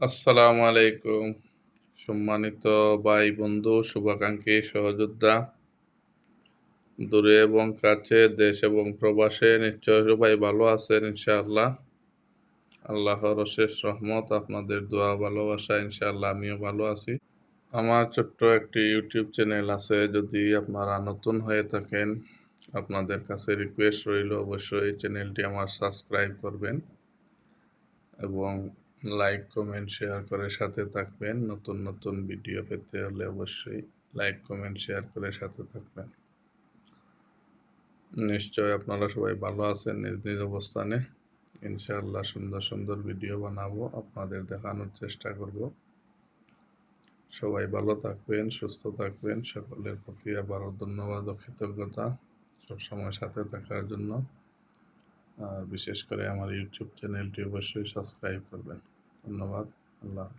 আসসালামু আলাইকুম, সম্মানিত ভাই, বন্ধু, শুভাকাঙ্ক্ষী, সহযোদ্ধা। দূরে এবং কাছে, দেশ এবং প্রবাসে নিশ্চয় সবাই ভালো আছেন, ইনশাআল্লাহ। আল্লাহর অশেষ রহমত, আপনাদের দোয়া, ভালোবাসা, ইনশাআল্লাহ, আমিও ভালো আছি। আমার ছোট্ট একটি ইউটিউব চ্যানেল আছে, যদি আপনারা নতুন হয়ে থাকেন, আপনাদের কাছে রিকোয়েস্ট রইল, অবশ্যই চ্যানেলটি আমার সাবস্ক্রাইব করবেন এবং লাইক কমেন্ট শেয়ার করে সাথে থাকবেন। নতুন নতুন ভিডিও পেতে হলে অবশ্যই লাইক কমেন্ট শেয়ার করে সাথে থাকবেন। নিশ্চয় আপনারা সবাই ভালো আছেন নিজ নিজ অবস্থানে। ইনশাআল্লাহ সুন্দর সুন্দর ভিডিও বানাবো, আপনাদের দেখানোর চেষ্টা করব। সবাই ভালো থাকবেন, সুস্থ থাকবেন। সকলের প্রতি আবারও ধন্যবাদ ও কৃতজ্ঞতা। সবসময় সাথে থাকার জন্য। বিশেষ করে আমার ইউটিউব চ্যানেলটি অবশ্যই সাবস্ক্রাইব করবেন। ধন্যবাদ। আল্লাহ